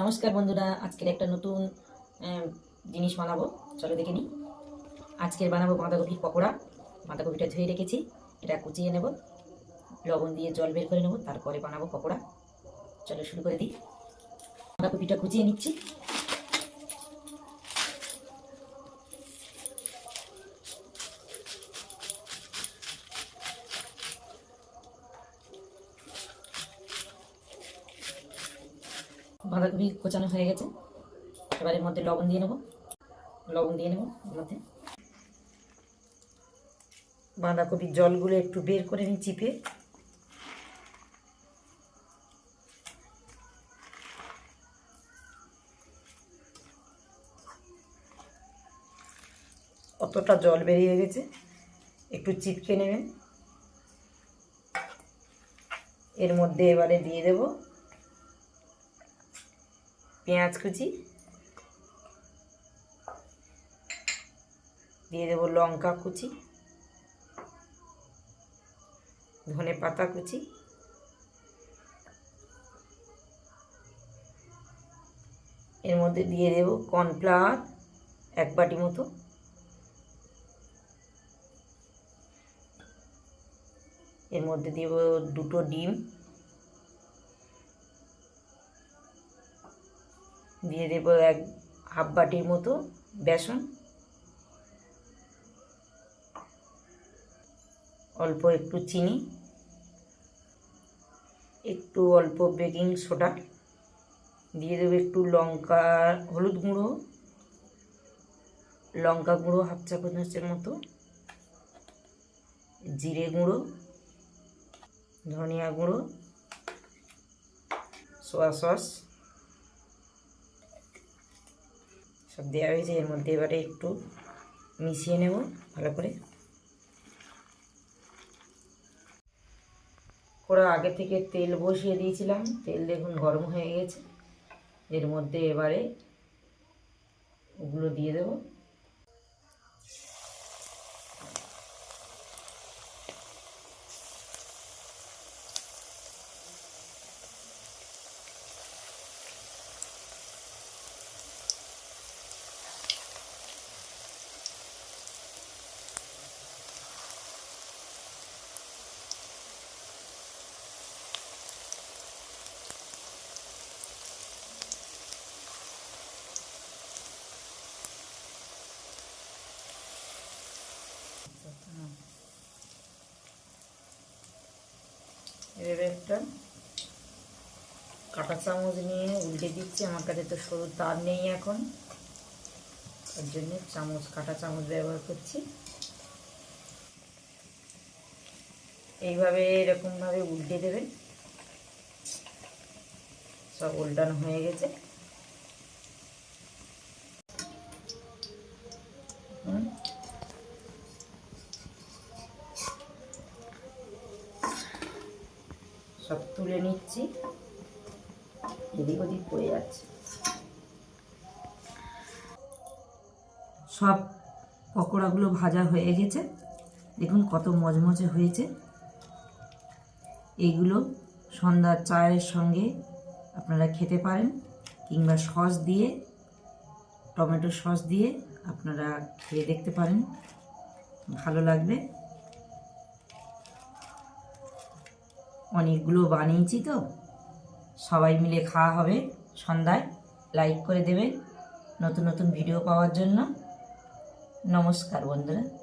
নমস্কার বন্ধুরা, আজকের একটা নতুন জিনিস বানাবো। চলো দেখে নিই। আজকের বানাবো বাঁধাকপির পকোড়া। বাঁধাকপিটা ধুয়ে রেখেছি, এটা কুচিয়ে নেব। লবণ দিয়ে জল বের করে নেব, তারপরে বানাবো পকোড়া। চলো শুরু করে দিই। বাঁধাকপিটা কুচিয়ে নিচ্ছি। বাঁধাকপি কোচানো হয়ে গেছে। এবার এর মধ্যে লবণ দিয়ে নেব। লবণ দিয়ে নেব মধ্যে। বাঁধাকপির জলগুলো একটু বের করে নিই চিপে। অতটা জল বেরিয়ে গেছে। একটু চিপকে নেবেন। এর মধ্যে এবারে দিয়ে দেব পেঁয়াজ কুচি। দিয়ে দেব লঙ্কা কুচি। ধনে পাতা কুচি। এর মধ্যে দিয়ে দেব কর্নফ্লাওয়ার এক বাটি মতো। এর মধ্যে দেব দুটো ডিম। দিয়ে দেব এক হাফ বাটির মতো বেসন। অল্প একটু চিনি। একটু অল্প বেকিং সোডা দিয়ে দেবো একটু লঙ্কা, হলুদ গুঁড়ো। লঙ্কা গুঁড়ো হাফ চা চামচের মতো। জিরে গুঁড়ো। ধনিয়া গুঁড়ো। সোয়া সস সব দেওয়া হয়েছে, এর মধ্যে এবারে একটু মিশিয়ে নেব, ভালো করে। কড়া আগে থেকে তেল বসিয়ে দিয়েছিলাম, তেল দেখুন গরম হয়ে গেছে। এর মধ্যে এবারে ওগুলো দিয়ে দেব। এবারে একটা কাঁটা চামচ নিয়ে উল্টে দিচ্ছি, আমার কাছে তো সরু তার নেই এখন। তার জন্য চামচ, কাঁটা চামচ ব্যবহার করছি। এইভাবে এরকমভাবে উল্টে দেবেন। সব উল্টানো হয়ে গেছে। তুলে নিচ্ছি। এদিক ওদিক পড়ে যাচ্ছে। সব পকোড়াগুলো ভাজা হয়ে গেছে। দেখুন কত মজমজে হয়েছে। এইগুলো সন্ধ্যার চায়ের সঙ্গে আপনারা খেতে পারেন কিংবা সস দিয়ে, টমেটো সস দিয়ে আপনারা খেয়ে দেখতে পারেন। ভালো লাগবে। অনেকগুলো বানিয়েছি তো। সবাই মিলে খাওয়া হবে সন্ধ্যায়। লাইক করে দেবেন। নতুন নতুন ভিডিও পাওয়ার জন্য। নমস্কার বন্ধুরা।